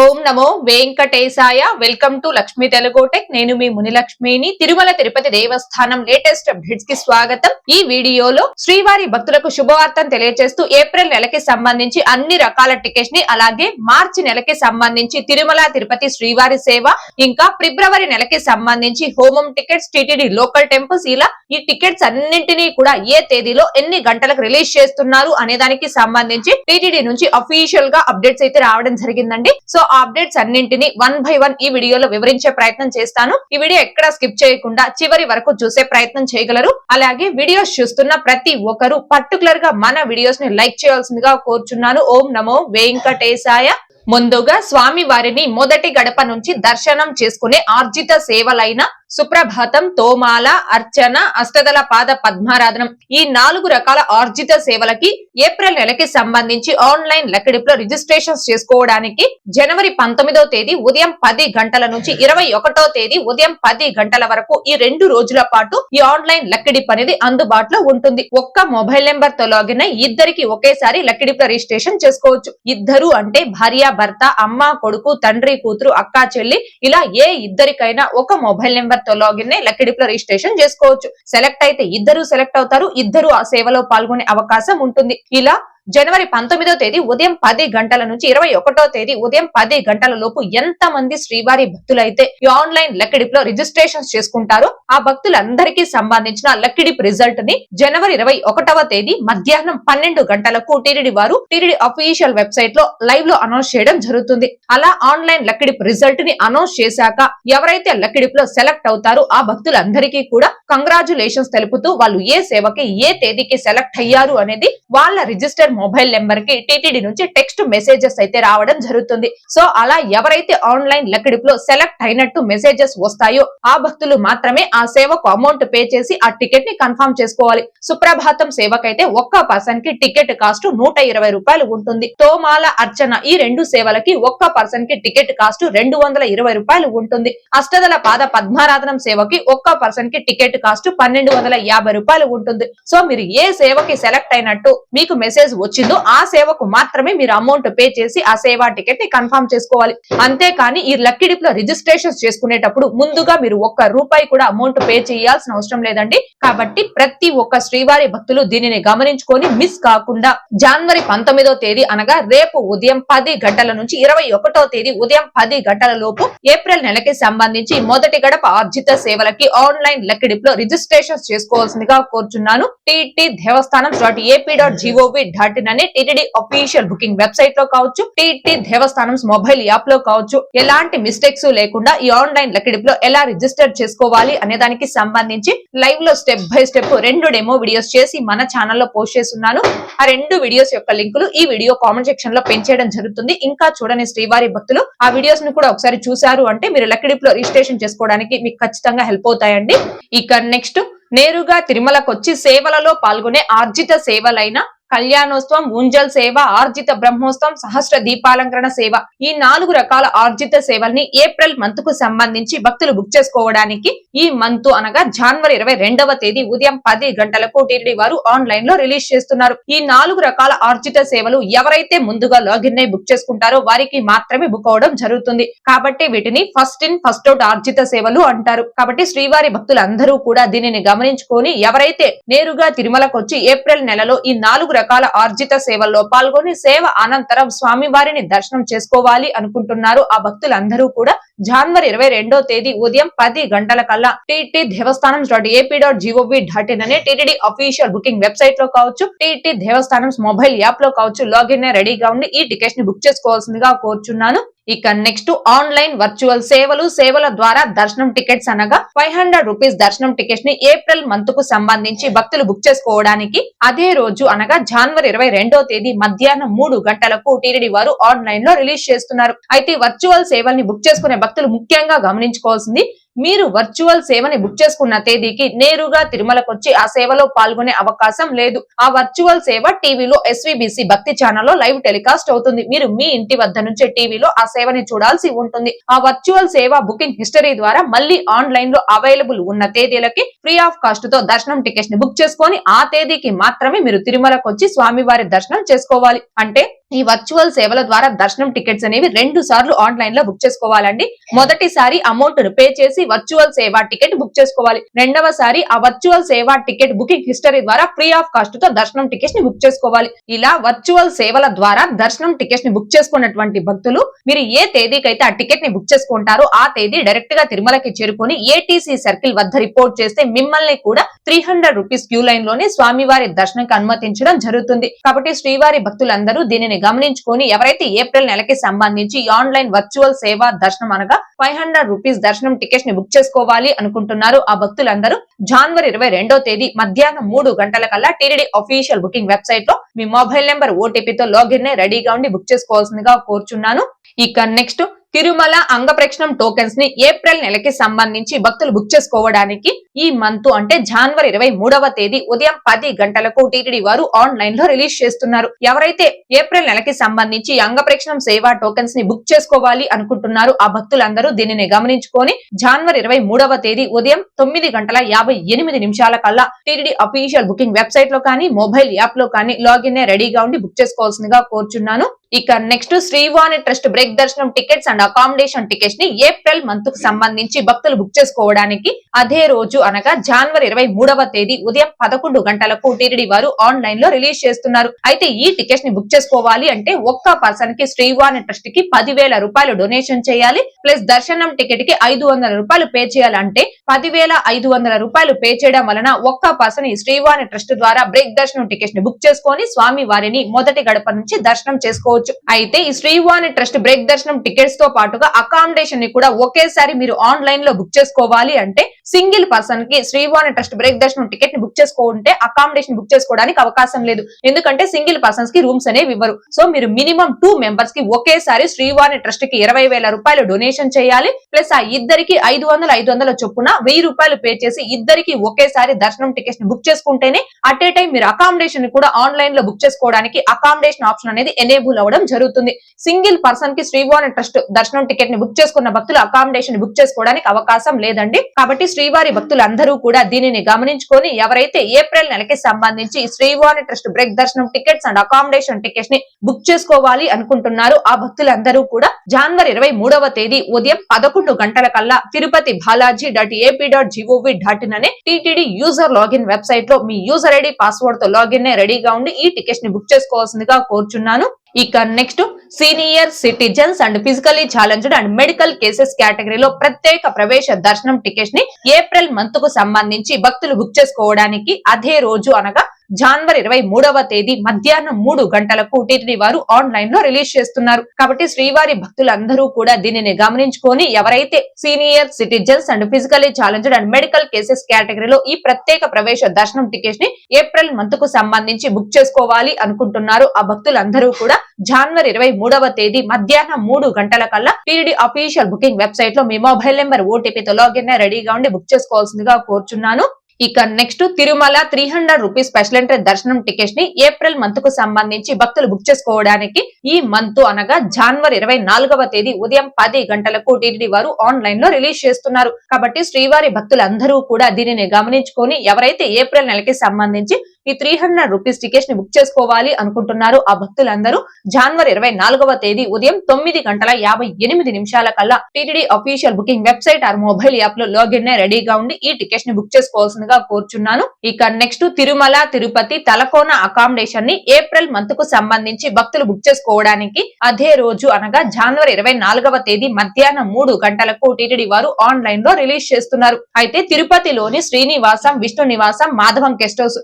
ఓం నమో వెంకటేశాయ. Welcome to Lakshmi తెలుగోటెక్ నేను మీ మునిలక్ష్మిని. తిరుమల తిరుపతి దేవస్థానం latest అప్డేట్స్కి స్వాగతం. ఈ వీడియోలో శ్రీవారి భక్తులకు శుభవార్తను తెలియజేస్తూ ఏప్రిల్ నెలకి సంబంధించి అన్ని రకాల టికెట్స్ని అలాగే మార్చి నెలకి సంబంధించి తిరుమల తిరుపతి శ్రీవారి సేవ ఇంకా ఫిబ్రవరి నెలకి సంబంధించి హోమం టికెట్స్ టిటిడి లోకల్ టెంపుల్స్ ఇలా ఈ టికెట్స్ అన్నింటినీ కూడా ఏ తేదీలో ఎన్ని గంటలకు రిలీజ్ చేస్తున్నారు అనే దానికి సంబంధించి టిటిడి నుంచి అఫీషియల్గా అప్డేట్స్ అయితే రావడం జరిగిందండి. సో అప్డేట్స్ అన్నింటినీ వన్ బై వన్ ఈ వీడియోలో వివరించే ప్రయత్నం చేస్తాను. ఈ వీడియో ఎక్కడ స్కిప్ చేయకుండా చివరి వరకు చూసే ప్రయత్నం చేయగలరు. అలాగే వీడియోస్ చూస్తున్న ప్రతి ఒక్కరు పర్టికులర్గా మన వీడియోస్ని లైక్ చేయాల్సిందిగా కోరుచున్నాను. ఓం నమో వెంకటేశాయ. ముందుగా స్వామి వారిని మొదటి గడప నుంచి దర్శనం చేసుకునే ఆర్జిత సేవలైన సుప్రభాతం తోమాల అర్చన అష్టదళ పాద పద్మారాధనం ఈ నాలుగు రకాల ఆర్జిత సేవలకి ఏప్రిల్ నెలకి సంబంధించి ఆన్లైన్ లెక్కడిపులో రిజిస్ట్రేషన్స్ చేసుకోవడానికి జనవరి పంతొమ్మిదో తేదీ ఉదయం పది గంటల నుంచి ఇరవై ఒకటో తేదీ ఉదయం పది గంటల వరకు ఈ రెండు రోజుల పాటు ఈ ఆన్లైన్ లెక్కడిప్ అనేది అందుబాటులో ఉంటుంది. ఒక్క మొబైల్ నెంబర్తో లాగిన్ అయి ఇద్దరికి ఒకేసారి లెక్కడిపులో రిజిస్ట్రేషన్ చేసుకోవచ్చు. ఇద్దరు అంటే భార్య భర్త అమ్మ కొడుకు తండ్రి కూతురు అక్క చెల్లి ఇలా ఏ ఇద్దరికైనా ఒక మొబైల్ నెంబర్ తో లాగిన్ అయి లక్కడిప్లో రిజిస్ట్రేషన్ చేసుకోవచ్చు. సెలెక్ట్ అయితే ఇద్దరు సెలెక్ట్ అవుతారు ఇద్దరు ఆ సేవలో పాల్గొనే అవకాశం ఉంటుంది. ఇలా జనవరి పంతొమ్మిదో తేదీ ఉదయం పది గంటల నుంచి ఇరవై ఒకటో తేదీ ఉదయం పది గంటల లోపు ఎంత మంది శ్రీవారి భక్తులైతే ఈ ఆన్లైన్ లక్కిడిప్లో రిజిస్ట్రేషన్ చేసుకుంటారో ఆ భక్తులందరికీ సంబంధించిన లక్కిడిప్ రిజల్ట్ని జనవరి ఇరవై ఒకటవ తేదీ మధ్యాహ్నం పన్నెండు గంటలకు టీడీ వారు టీడీ అఫీషియల్ వెబ్సైట్లో లైవ్లో అనౌన్స్ చేయడం జరుగుతుంది. అలా ఆన్లైన్ లక్కిడిప్ రిజల్ట్ని అనౌన్స్ చేశాక ఎవరైతే లక్కిడిప్లో సెలెక్ట్ అవుతారో ఆ భక్తులందరికీ కూడా కంగ్రాచులేషన్స్ తెలుపుతూ వాళ్ళు ఏ సేవకి ఏ తేదీకి సెలెక్ట్ అయ్యారు అనేది వాళ్ళ రిజిస్టర్ మొబైల్ నెంబర్కి టీటీడీ నుంచి టెక్స్ట్ మెసేజెస్ అయితే రావడం జరుగుతుంది. సో అలా ఎవరైతే ఆన్లైన్ లెక్కడిపులో సెలెక్ట్ అయినట్టు మెసేజెస్ వస్తాయో ఆ భక్తులు మాత్రమే ఆ సేవకు అమౌంట్ పే చేసి ఆ టికెట్ని కన్ఫర్మ్ చేసుకోవాలి. సుప్రభాతం సేవకైతే ఒక్క పర్సన్కి టికెట్ కాస్ట్ నూట ఇరవై రూపాయలు ఉంటుంది. తోమాల అర్చన ఈ రెండు సేవలకి ఒక్క పర్సన్కి టికెట్ కాస్ట్ రెండు వందల ఇరవై రూపాయలు ఉంటుంది. అష్టదల పాద పద్మారాధనం సేవకి ఒక్క పర్సన్కి టికెట్ కాస్ట్ పన్నెండు వందల యాభై రూపాయలు ఉంటుంది. సో మీరు ఏ సేవకి సెలెక్ట్ అయినట్టు మీకు మెసేజ్ వచ్చిందో ఆ సేవకు మాత్రమే మీరు అమౌంట్ పే చేసి ఆ సేవా టికెట్ని కన్ఫర్మ్ చేసుకోవాలి. అంతేకాని ఈ లక్కీ డిప్లో రిజిస్ట్రేషన్ చేసుకునేటప్పుడు ముందుగా మీరు ఒక్క రూపాయి కూడా అమౌంట్ పే చేయాల్సిన అవసరం లేదండి. కాబట్టి ప్రతి ఒక్క శ్రీవారి భక్తులు దీనిని గమనించుకొని మిస్ కాకుండా జనవరి పంతొమ్మిదో తేదీ అనగా రేపు ఉదయం పది గంటల నుంచి ఇరవై ఒకటో తేదీ ఉదయం పది గంటల లోపు ఏప్రిల్ నెలకి సంబంధించి మొదటి గడప ఆర్జిత సేవలకి ఆన్లైన్ లెక్కడిప్లో రిజిస్ట్రేషన్ చేసుకోవాల్సిందిగా కోరుచున్నాను. TT Devasthanam dot AP dot GOV dot in అనే టీటీడీ అఫీషియల్ బుకింగ్ వెబ్సైట్లో కావచ్చు టీటీ దేవస్థానం మొబైల్ యాప్లో కావచ్చు. ఎలాంటి మిస్టేక్స్ లేకుండా ఈ ఆన్లైన్ లెక్కడిప్లో ఎలా రిజిస్టర్ చేసుకోవాలి అనే దానికి సంబంధించి లైవ్లో స్టెప్ బై స్టెప్ రెండు డెమో వీడియోస్ చేసి మన ఛానల్లో పోస్ట్ చేస్తున్నాను. ఆ రెండు వీడియోస్ యొక్క లింకులు ఈ వీడియో కామెంట్ సెక్షన్లో పెంచేయడం జరుగుతుంది. ఇంకా చూడని శ్రీవారి భక్తులు ఆ వీడియోస్ను కూడా ఒకసారి చూసారు అంటే మీరు లెక్కడిప్లో రిజిస్ట్రేషన్ చేసుకోవడానికి మీకు ఖచ్చితంగా హెల్ప్ అవుతాయండి. ఇక నెక్స్ట్ నేరుగా తిరుమలకొచ్చి సేవలలో పాల్గొనే ఆర్జిత సేవలైన కళ్యాణోత్సవం ఉంజల్ సేవ ఆర్జిత బ్రహ్మోత్సవం సహస్ర దీపాలంకరణ సేవ. ఈ నాలుగు రకాల ఆర్జిత సేవల్ని ఏప్రిల్ మంత్కు సంబంధించి భక్తులు బుక్ చేసుకోవడానికి ఈ మంత్ అనగా జనవరి ఇరవై రెండవ తేదీ ఉదయం పది గంటలకు టీడీ వారు ఆన్లైన్లో రిలీజ్ చేస్తున్నారు. ఈ నాలుగు రకాల ఆర్జిత సేవలు ఎవరైతే ముందుగా లాగిన్ అయి బుక్ చేసుకుంటారో వారికి మాత్రమే బుక్ అవడం జరుగుతుంది. కాబట్టి వీటిని ఫస్ట్ ఇన్ ఫస్ట్ అవుట్ ఆర్జిత సేవలు అంటారు. కాబట్టి శ్రీవారి భక్తులందరూ కూడా దీనిని గమనించుకొని ఎవరైతే నేరుగా తిరుమలకు వచ్చి ఏప్రిల్ నెలలో ఈ నాలుగు రకాల ఆర్జిత సేవల్లో పాల్గొని సేవ అనంతరం స్వామి వారిని దర్శనం చేసుకోవాలి అనుకుంటున్నారు. ఆ భక్తులందరూ కూడా జనవరి ఇరవై రెండో తేదీ ఉదయం పది గంటల కల్లా TT Devasthanam dot AP dot GOV dot in అనే టీటీడీ అఫీషియల్ బుకింగ్ వెబ్సైట్లో కావచ్చు టీటీ దేవస్థానం మొబైల్ యాప్లో కావచ్చు లాగిన్ రెడీగా ఉండి ఈ టికెట్స్ని బుక్ చేసుకోవాల్సిందిగా కోరుచున్నాను. ఇక నెక్స్ట్ ఆన్లైన్ వర్చువల్ సేవలు సేవల ద్వారా దర్శనం టికెట్స్ అనగా ఫైవ్ హండ్రెడ్ రూపీస్ దర్శనం టికెట్స్ని ఏప్రిల్ మంత్కు సంబంధించి భక్తులు బుక్ చేసుకోవడానికి అదే రోజు అనగా జనవరి ఇరవై రెండో తేదీ మధ్యాహ్నం మూడు గంటలకు టీడీడీ వారు ఆన్లైన్లో రిలీజ్ చేస్తున్నారు. అయితే వర్చువల్ సేవల్ని బుక్ చేసుకునే భక్తులు ముఖ్యంగా గమనించుకోవాల్సింది మీరు వర్చువల్ సేవని బుక్ చేసుకున్న తేదీకి నేరుగా తిరుమలకొచ్చి ఆ సేవలో పాల్గొనే అవకాశం లేదు. ఆ వర్చువల్ సేవ టీవీలో ఎస్వీబీసీ భక్తి ఛానల్లో లైవ్ టెలికాస్ట్ అవుతుంది. మీరు మీ ఇంటి వద్ద నుంచే టీవీలో ఆ సేవని చూడాల్సి ఉంటుంది. ఆ వర్చువల్ సేవ బుకింగ్ హిస్టరీ ద్వారా మళ్ళీ ఆన్లైన్లో అవైలబుల్ ఉన్న తేదీలకి ఫ్రీ ఆఫ్ కాస్ట్తో దర్శనం టికెట్స్ని బుక్ చేసుకొని ఆ తేదీకి మాత్రమే మీరు తిరుమలకు వచ్చి స్వామివారి దర్శనం చేసుకోవాలి. అంటే ఈ వర్చువల్ సేవల ద్వారా దర్శనం టికెట్స్ అనేవి రెండు సార్లు ఆన్లైన్లో బుక్ చేసుకోవాలండి. మొదటిసారి అమౌంట్ను పే చేసి వర్చువల్ సేవా టికెట్ బుక్ చేసుకోవాలి. రెండవసారి ఆ virtual seva ticket booking history ద్వారా ఫ్రీ ఆఫ్ కాస్ట్తో దర్శనం టికెట్స్ని బుక్ చేసుకోవాలి. ఇలా వర్చువల్ సేవల ద్వారా దర్శనం టికెట్స్ని బుక్ చేసుకున్నటువంటి భక్తులు మీరు ఏ తేదీకైతే ఆ టికెట్ని బుక్ చేసుకుంటారో ఆ తేదీ డైరెక్ట్గా తిరుమలకి చేరుకొని ఏటీసీ సర్కిల్ వద్ద రిపోర్ట్ చేస్తే మిమ్మల్ని కూడా త్రీ హండ్రెడ్ రూపీస్ క్యూ లైన్లోనే స్వామివారి దర్శనంకి అనుమతించడం జరుగుతుంది. కాబట్టి శ్రీవారి భక్తులందరూ దీనిని గమనించుకొని ఎవరైతే ఏప్రిల్ నెలకి సంబంధించి ఆన్లైన్ వర్చువల్ సేవా దర్శనం అనగా ఫైవ్ హండ్రెడ్ రూపీస్ దర్శనం టికెట్స్ని బుక్ చేసుకోవాలి అనుకుంటున్నారు ఆ భక్తులందరూ జనవరి ఇరవై రెండో తేదీ మధ్యాహ్నం మూడు గంటల కల్లా టీడీడీ అఫీషియల్ బుకింగ్ వెబ్సైట్లో మీ మొబైల్ నెంబర్ ఓటీపీతో లాగిన్ రెడీగా ఉండి బుక్ చేసుకోవాల్సిందిగా కోరుచున్నాను. ఇక నెక్స్ట్ తిరుమల అంగప్రక్షణం టోకెన్స్ని ఏప్రిల్ నెలకి సంబంధించి భక్తులు బుక్ చేసుకోవడానికి ఈ మంత్ అంటే జనవరి ఇరవై మూడవ తేదీ ఉదయం పది గంటలకు టీటీడీ వారు ఆన్లైన్లో రిలీజ్ చేస్తున్నారు. ఎవరైతే ఏప్రిల్ నెలకి సంబంధించి అంగప్రక్షణం సేవా టోకెన్స్ని బుక్ చేసుకోవాలి అనుకుంటున్నారు ఆ భక్తులందరూ దీనిని గమనించుకొని జనవరి ఇరవై మూడవ తేదీ ఉదయం తొమ్మిది గంటల యాభై ఎనిమిది నిమిషాల కల్లా టీటీడీ అఫీషియల్ బుకింగ్ వెబ్సైట్లో కానీ మొబైల్ యాప్లో కానీ లాగిన్ రెడీగా ఉండి బుక్ చేసుకోవాల్సిందిగా కోరుచున్నాను. ఇక నెక్స్ట్ శ్రీవాణి ట్రస్ట్ బ్రేక్ దర్శనం టికెట్స్ అండ్ అకామిడేషన్ టికెట్స్ని ఏప్రిల్ మంత్కు సంబంధించి భక్తులు బుక్ చేసుకోవడానికి అదే రోజు అనగా జనవరి ఇరవై మూడవ తేదీ ఉదయం పదకొండు గంటలకు టీటీడీ వారు ఆన్లైన్లో రిలీజ్ చేస్తున్నారు. అయితే ఈ టికెట్స్ని బుక్ చేసుకోవాలి అంటే ఒక్క పర్సన్కి శ్రీవాణి ట్రస్ట్కి పదివేల రూపాయలు డొనేషన్ చేయాలి. ప్లస్ దర్శనం టికెట్కి ఐదు వందల రూపాయలు పే చేయాలంటే పదివేల ఐదు వందల రూపాయలు పే చేయడం వలన ఒక్క పర్సన్ ఈ శ్రీవాణి ట్రస్ట్ ద్వారా బ్రేక్ దర్శనం టికెట్స్ని బుక్ చేసుకొని స్వామి వారిని మొదటి గడప నుంచి దర్శనం చేసుకోవచ్చు. అయితే ఈ శ్రీవాణి ట్రస్ట్ బ్రేక్ దర్శనం టికెట్స్తో పాటుగా అకామిడేషన్ని కూడా ఒకేసారి మీరు ఆన్లైన్లో బుక్ చేసుకోవాలి అంటే సింగిల్ పర్సన్కి శ్రీవాణి ట్రస్ట్ బ్రేక్ దర్శనం టికెట్ని బుక్ చేసుకుంటే అకామిడేషన్ బుక్ చేసుకోవడానికి అవకాశం లేదు. ఎందుకంటే సింగిల్ పర్సన్స్కి రూమ్స్ అనేవి ఇవ్వరు. సో మీరు మినిమం టూ మెంబర్స్కి ఒకేసారి శ్రీవాణి ట్రస్ట్కి ఇరవై వేల రూపాయలు డొనేషన్ చేయాలి. ప్లస్ ఆ ఇద్దరికి ఐదు వందల ఐదు వందల చొప్పున వెయ్యి రూపాయలు పే చేసి ఇద్దరికి ఒకేసారి దర్శనం టికెట్స్ని బుక్ చేసుకుంటేనే అట్ ఏ టైం మీరు అకామిడేషన్ కూడా ఆన్లైన్లో బుక్ చేసుకోవడానికి అకామిడేషన్ ఆప్షన్ అనేది ఎనేబుల్ అవ్వడం జరుగుతుంది. సింగిల్ పర్సన్కి శ్రీవాణి ట్రస్ట్ దర్శనం టికెట్ని బుక్ చేసుకున్న భక్తులు అకామిడేషన్ బుక్ చేసుకోవడానికి అవకాశం లేదండి. కాబట్టి శ్రీవారి భక్తులందరూ కూడా దీనిని గమనించుకొని ఎవరైతే ఏప్రిల్ నెలకి సంబంధించి శ్రీవారి ట్రస్ట్ బ్రేక్ దర్శనం టికెట్స్ అండ్ అకామిడేషన్ టికెట్స్ని బుక్ చేసుకోవాలి అనుకుంటున్నారు ఆ భక్తులందరూ కూడా జనవరి ఇరవై మూడవ తేదీ ఉదయం పదకొండు గంటల కల్లా Tirupati Balaji dot AP dot GOV dot in అనే టీటీడీ యూజర్ లాగిన్ వెబ్సైట్లో మీ యూజర్ ఐడి పాస్వర్డ్తో లాగిన్ రెడీగా ఉండి ఈ టికెట్స్ని బుక్ చేసుకోవాల్సిందిగా కోరుచున్నాను. ఇక next senior citizens and physically challenged and medical cases కేటగిరీలో ప్రత్యేక ప్రవేశ దర్శనం టికెట్స్ని ఏప్రిల్ మంత్కు సంబంధించి భక్తులు బుక్ చేసుకోవడానికి అదే రోజు అనగా జనవరి ఇరవై మూడవ తేదీ మధ్యాహ్నం మూడు గంటలకు టీటీడీ వారు ఆన్లైన్లో రిలీజ్ చేస్తున్నారు. కాబట్టి శ్రీవారి భక్తులందరూ కూడా దీనిని గమనించుకొని ఎవరైతే senior citizens and physically challenged and medical cases కేటగిరీలో ఈ ప్రత్యేక ప్రవేశ దర్శనం టికెట్ని ఏప్రిల్ మంత్కు సంబంధించి బుక్ చేసుకోవాలి అనుకుంటున్నారు ఆ భక్తులందరూ కూడా జనవరి ఇరవై మూడవ తేదీ మధ్యాహ్నం మూడు గంటల కల్లా టీడీ అఫీషియల్ బుకింగ్ వెబ్సైట్లో మీ మొబైల్ నెంబర్ ఓటీపీతో లాగిన్ రెడీగా ఉండి బుక్ చేసుకోవాల్సిందిగా కోరుచున్నాను. ఇక next Tirumala three hundred rupees special entry దర్శనం టికెట్స్ని ఏప్రిల్ మంత్కు సంబంధించి భక్తులు బుక్ చేసుకోవడానికి ఈ మంత్ అనగా జనవరి ఇరవై నాలుగవ తేదీ ఉదయం పది గంటలకు టీటీడీ వారు ఆన్లైన్లో రిలీజ్ చేస్తున్నారు. కాబట్టి శ్రీవారి భక్తులందరూ కూడా దీనిని గమనించుకొని ఎవరైతే ఏప్రిల్ నెలకి సంబంధించి ఈ త్రీ హండ్రెడ్ రూపీస్ టికెట్స్ని బుక్ చేసుకోవాలి అనుకుంటున్నారు. ఆ భక్తులందరూ జనవరి ఇరవై నాలుగవ తేదీ ఉదయం తొమ్మిది గంటల యాభై ఎనిమిది నిమిషాల కల్లా TTD official booking website or mobile యాప్లో లాగిన్ రెడీగా ఉండి ఈ టికెట్స్ని బుక్ చేసుకోవాల్సిందిగా కోరుచున్నాను. ఇక నెక్స్ట్ తిరుమల తిరుపతి తలకోన అకామిడేషన్ని ఏప్రిల్ మంత్కు సంబంధించి భక్తులు బుక్ చేసుకోవడానికి అదే రోజు అనగా జనవరి ఇరవై నాలుగవ తేదీ మధ్యాహ్నం మూడు గంటలకు టీటీడీ వారు ఆన్లైన్లో రిలీజ్ చేస్తున్నారు. అయితే తిరుపతిలోని శ్రీనివాసం విష్ణు నివాసం మాధవం గెస్ట్ హౌస్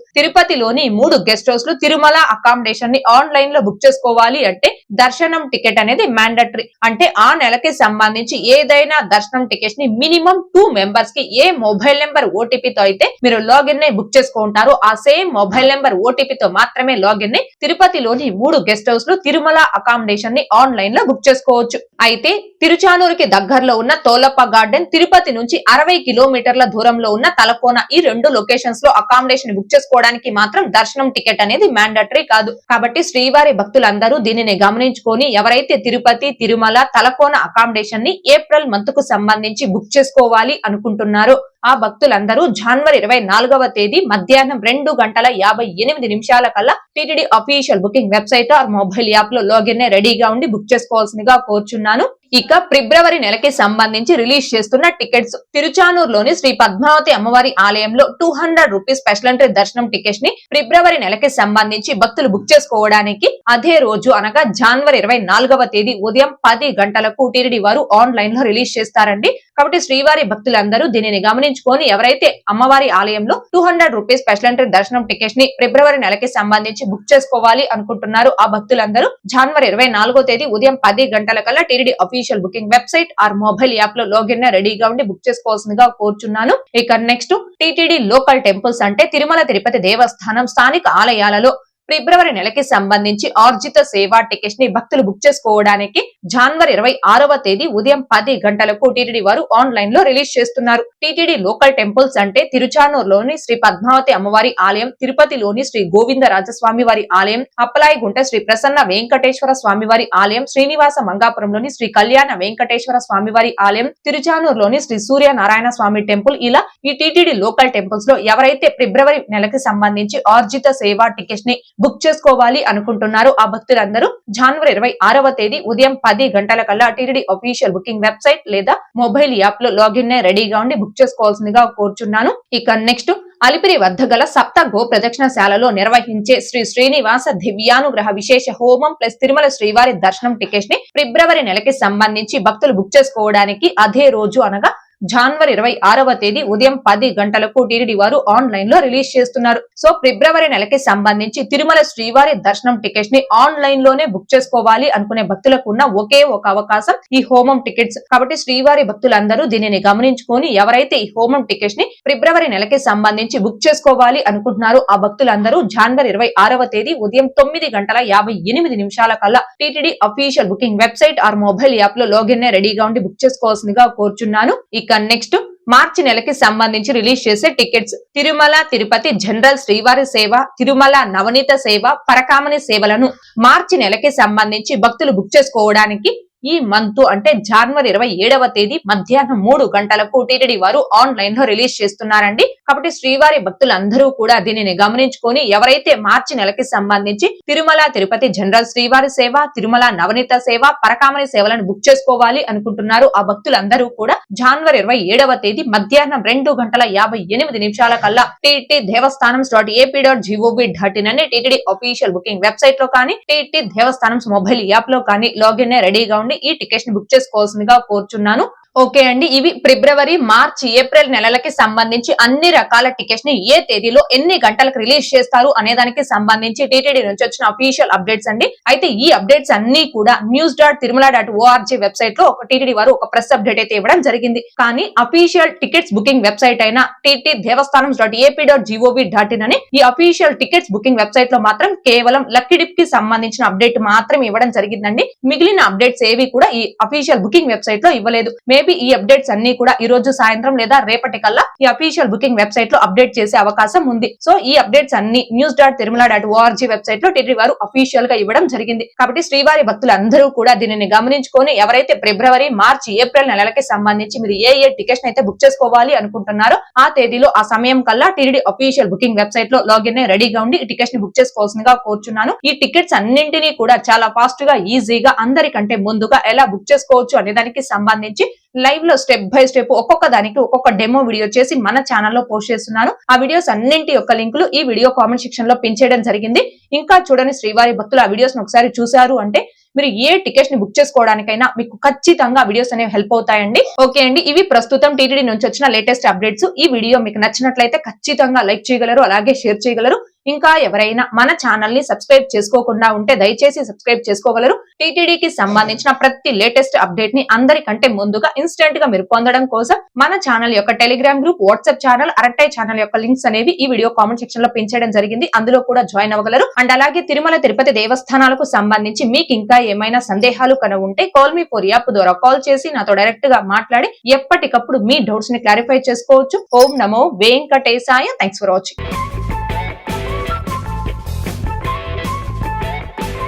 తిరుపతిలోని మూడు గెస్ట్ హౌస్లు తిరుమల అకామిడేషన్ని ఆన్లైన్లో బుక్ చేసుకోవాలి అంటే దర్శనం టికెట్ అనేది మ్యాండటరీ అంటే ఆ నెలకి సంబంధించి ఏదైనా దర్శనం టికెట్స్ని మినిమం టూ మెంబర్స్కి ఏ మొబైల్ నెంబర్ ఓటీపీతో అయితే మీరు లాగిన్ని బుక్ చేసుకుంటారో ఆ సేమ్ మొబైల్ నెంబర్ ఓటీపీతో మాత్రమే లాగిన్ని తిరుపతిలోని మూడు గెస్ట్ హౌస్లు తిరుమల అకామిడేషన్ని ఆన్లైన్లో బుక్ చేసుకోవచ్చు. అయితే తిరుచానూరుకి దగ్గరలో ఉన్న తోలప్ప గార్డెన్ తిరుపతి నుంచి అరవై కిలోమీటర్ల దూరంలో ఉన్న తలకోన ఈ రెండు లొకేషన్స్లో అకామిడేషన్ బుక్ చేసుకోవడానికి మాత్రం దర్శనం టికెట్ అనేది మ్యాండటరీ కాదు. కాబట్టి శ్రీవారి భక్తులందరూ దీనిని గమని గమనించుకొని ఎవరైతే తిరుపతి తిరుమల తలకోన అకామిడేషన్ని ఏప్రిల్ మంత్కు సంబంధించి బుక్ చేసుకోవాలి అనుకుంటున్నారో ఆ భక్తులందరూ జనవరి ఇరవై నాలుగవ తేదీ మధ్యాహ్నం రెండు గంటల యాభై ఎనిమిది నిమిషాల కల్లా TTD official booking website or mobile యాప్లో లాగిన్ రెడీగా ఉండి బుక్ చేసుకోవాల్సిందిగా కోరుచున్నాను. ఇక ఫిబ్రవరి నెలకి సంబంధించి రిలీజ్ చేస్తున్న టికెట్స్ తిరుచానూరులోని శ్రీ పద్మావతి అమ్మవారి ఆలయంలో two hundred rupees special entry దర్శనం టికెట్స్ని ఫిబ్రవరి నెలకి సంబంధించి భక్తులు బుక్ చేసుకోవడానికి అదే రోజు అనగా జనవరి ఇరవై నాలుగవ తేదీ ఉదయం పది గంటలకు టీటీడీ వారు ఆన్లైన్లో రిలీజ్ చేస్తారండి. కాబట్టి శ్రీవారి భక్తులందరూ దీనిని గమనించుకొని ఎవరైతే అమ్మవారి ఆలయంలో two hundred rupees special entry దర్శనం టికెట్స్ని ఫిబ్రవరి నెలకి సంబంధించి బుక్ చేసుకోవాలి అనుకుంటున్నారు ఆ భక్తులందరూ జనవరి ఇరవై నాలుగో తేదీ ఉదయం పది గంటల కల్లా TTD official booking website or mobile యాప్లో లాగిన్ రెడీగా ఉండి బుక్ చేసుకోవాల్సిందిగా కోరుచున్నాను. ఇక నెక్స్ట్ టీటీడీ లోకల్ టెంపుల్స్ అంటే తిరుమల తిరుపతి దేవస్థానం స్థానిక ఆలయాలలో ఫిబ్రవరి నెలకి సంబంధించి ఆర్జిత సేవా టికెట్స్ని భక్తులు బుక్ చేసుకోవడానికి జనవరి ఇరవై ఆరవ తేదీ ఉదయం పది గంటలకు టీటీడీ వారు ఆన్లైన్లో రిలీజ్ చేస్తున్నారు. టీటీడీ లోకల్ టెంపుల్స్ అంటే తిరుచానూరులోని శ్రీ పద్మావతి అమ్మవారి ఆలయం తిరుపతిలోని శ్రీ గోవింద రాజస్వామి వారి ఆలయం అప్పలాయిగుంట శ్రీ ప్రసన్న వెంకటేశ్వర స్వామివారి ఆలయం శ్రీనివాస మంగాపురంలోని శ్రీ కళ్యాణ వెంకటేశ్వర స్వామివారి ఆలయం తిరుచానూరులోని శ్రీ సూర్య నారాయణ స్వామి టెంపుల్. ఇలా ఈ టీటీడీ లోకల్ టెంపుల్స్లో ఎవరైతే ఫిబ్రవరి నెలకి సంబంధించి ఆర్జిత సేవా టికెట్స్ని బుక్ చేసుకోవాలి అనుకుంటున్నారు. ఆ భక్తులందరూ జనవరి ఇరవై ఆరవ తేదీ ఉదయం పది గంటల కల్లా టీటీడీ అఫీషియల్ బుకింగ్ వెబ్సైట్ లేదా మొబైల్ యాప్లో లాగిన్ రెడీగా ఉండి బుక్ చేసుకోవాల్సిందిగా కోరుచున్నాను. ఇక నెక్స్ట్ అలిపిరి వద్ద గల సప్త గో ప్రదక్షిణశాలలో నిర్వహించే శ్రీ శ్రీనివాస దివ్యానుగ్రహ విశేష హోమం ప్లస్ తిరుమల శ్రీవారి దర్శనం టికెట్స్ని ఫిబ్రవరి నెలకి సంబంధించి భక్తులు బుక్ చేసుకోవడానికి అదే రోజు అనగా జనవరి ఇరవై ఆరవ తేదీ ఉదయం పది గంటలకు టీడీడీ వారు ఆన్లైన్లో రిలీజ్ చేస్తున్నారు. సో ఫిబ్రవరి నెలకి సంబంధించి తిరుమల శ్రీవారి దర్శనం టికెట్స్ని ఆన్లైన్లోనే బుక్ చేసుకోవాలి అనుకునే భక్తులకు ఉన్న ఒకే ఒక అవకాశం ఈ హోమం టికెట్స్. కాబట్టి శ్రీవారి భక్తులందరూ దీనిని గమనించుకొని ఎవరైతే ఈ హోమం టికెట్స్ని ఫిబ్రవరి నెలకి సంబంధించి బుక్ చేసుకోవాలి అనుకుంటున్నారో ఆ భక్తులందరూ జనవరి ఇరవై ఆరవ తేదీ ఉదయం తొమ్మిది గంటల యాభై ఎనిమిది నిమిషాల కల్లా TTD official booking website or mobile యాప్లో లాగిన్ రెడీగా ఉండి బుక్ చేసుకోవాల్సిందిగా కోరుచున్నాను. ఇక నెక్స్ట్ మార్చి నెలకి సంబంధించి రిలీజ్ చేసే టికెట్స్. తిరుమల తిరుపతి జనరల్ శ్రీవారి సేవ తిరుమల నవనీత సేవ పరకామణి సేవలను మార్చి నెలకి సంబంధించి భక్తులు బుక్ చేసుకోవడానికి ఈ మంత్ అంటే జనవరి ఇరవై ఏడవ తేదీ మధ్యాహ్నం మూడు గంటలకు టీటీడీ వారు ఆన్లైన్లో రిలీజ్ చేస్తున్నారండి. కాబట్టి శ్రీవారి భక్తులందరూ కూడా దీనిని గమనించుకొని ఎవరైతే మార్చి నెలకి సంబంధించి తిరుమల తిరుపతి జనరల్ శ్రీవారి సేవ తిరుమల నవనీత సేవ పరకామణి సేవలను బుక్ చేసుకోవాలి అనుకుంటున్నారు. ఆ భక్తులందరూ కూడా జనవరి ఇరవై ఏడవ తేదీ మధ్యాహ్నం రెండు గంటల యాభై ఎనిమిది నిమిషాల కల్లా TT Devasthanam dot AP dot GOV dot in అని టీటీడీ అఫీషియల్ బుకింగ్ వెబ్సైట్లో కానీ టీటీ దేవస్థానం మొబైల్ యాప్లో కానీ లాగిన్ రెడీగా ఉండి ఈ టికెట్స్ని బుక్ చేసుకోవాల్సిందిగా కోరుచున్నాను. ఓకే అండి. ఇవి ఫిబ్రవరి మార్చి ఏప్రిల్ నెలలకి సంబంధించి అన్ని రకాల టికెట్స్ని ఏ తేదీలో ఎన్ని గంటలకు రిలీజ్ చేస్తారు అనే దానికి సంబంధించి టీటీడీ నుంచి వచ్చిన అఫీషియల్ అప్డేట్స్ అండి. అయితే ఈ అప్డేట్స్ అన్ని కూడా news dot Tirumala dot ORG వెబ్సైట్లో ఒక టీటీడీ వారు ఒక ప్రెస్ అప్డేట్ అయితే ఇవ్వడం జరిగింది. కానీ అఫీషియల్ టికెట్స్ బుకింగ్ వెబ్సైట్ అయిన TT Devasthanam dot AP dot GOV dot in అని ఈ అఫీషియల్ టికెట్స్ బుకింగ్ వెబ్సైట్లో మాత్రం కేవలం లక్కీ డిప్కి సంబంధించిన అప్డేట్ మాత్రం ఇవ్వడం జరిగిందండి. మిగిలిన అప్డేట్స్ ఏవి కూడా ఈ అఫీషియల్ బుకింగ్ వెబ్సైట్లో ఇవ్వలేదు. మేబీ ఈ అప్డేట్స్ అన్ని కూడా ఈ రోజు సాయంత్రం లేదా రేపటి కల్లా ఈ అఫీషియల్ బుకింగ్ వెబ్సైట్లో అప్డేట్ చేసే అవకాశం ఉంది. సో ఈ అప్డేట్స్ అన్ని news dot Tirumala dot ORG వెబ్సైట్లో టిటి వారు అఫీషియల్గా ఇవ్వడం జరిగింది. కాబట్టి శ్రీవారి భక్తులందరూ కూడా దీనిని గమనించుకొని ఎవరైతే ఫిబ్రవరి మార్చి ఏప్రిల్ నెలలకి సంబంధించి మీరు ఏ ఏ టికెట్స్ అయితే బుక్ చేసుకోవాలి అనుకుంటున్నారో ఆ తేదీలో ఆ సమయం కల్లా టీడీ అఫీషియల్ బుకింగ్ వెబ్సైట్లో లాగిన్ రెడీగా ఉండి ఈ టికెట్స్ని బుక్ చేసుకోవాల్సిందిగా కోరుచున్నాను. ఈ టికెట్స్ అన్నింటినీ కూడా చాలా ఫాస్ట్గా ఈజీగా అందరికంటే ముందుగా ఎలా బుక్ చేసుకోవచ్చు అనే దానికి సంబంధించి లైవ్లో స్టెప్ బై స్టెప్ ఒక్కొక్క దానికి ఒక్కొక్క డెమో వీడియో చేసి మన ఛానల్లో పోస్ట్ చేస్తున్నాను. ఆ వీడియోస్ అన్నింటి యొక్క లింకులు ఈ వీడియో కామెంట్ సెక్షన్లో పిన్ చేయడం జరిగింది. ఇంకా చూడని శ్రీవారి భక్తులు ఆ వీడియోస్ ఒకసారి చూశారు అంటే మీరు ఏ టికెట్స్ని బుక్ చేసుకోవడానికైనా మీకు ఖచ్చితంగా వీడియోస్ అనేవి హెల్ప్ అవుతాయండి. ఓకే అండి ఇవి ప్రస్తుతం టీటీడీ నుంచి వచ్చిన లేటెస్ట్ అప్డేట్స్ ఈ వీడియో మీకు నచ్చినట్లయితే ఖచ్చితంగా లైక్ చేయగలరు అలాగే షేర్ చేయగలరు. ఇంకా ఎవరైనా మన ఛానల్ని సబ్స్క్రైబ్ చేసుకోకుండా ఉంటే దయచేసి సబ్స్క్రైబ్ చేసుకోగలరు. టీటీడీకి సంబంధించిన ప్రతి లేటెస్ట్ అప్డేట్ని అందరికంటే ముందుగా ఇన్స్టెంట్గా మీరు పొందడం కోసం మన ఛానల్ యొక్క Telegram group WhatsApp channel Arattai channel యొక్క లింక్స్ అనేవి ఈ వీడియో కామెంట్ సెక్షన్లో పెంచడం జరిగింది. అందులో కూడా జాయిన్ అవ్వగలరు. అండ్ అలాగే తిరుమల తిరుపతి దేవస్థానాలకు సంబంధించి మీకు ఇంకా ఏమైనా సందేహాలు కన ఉంటే కాల్ మీ ఫోర్ యాప్ ద్వారా కాల్ చేసి నాతో డైరెక్ట్గా మాట్లాడి ఎప్పటికప్పుడు మీ డౌట్స్ని క్లారిఫై చేసుకోవచ్చు. ఓం నమో వెంకటేశాయ. Thanks for watching.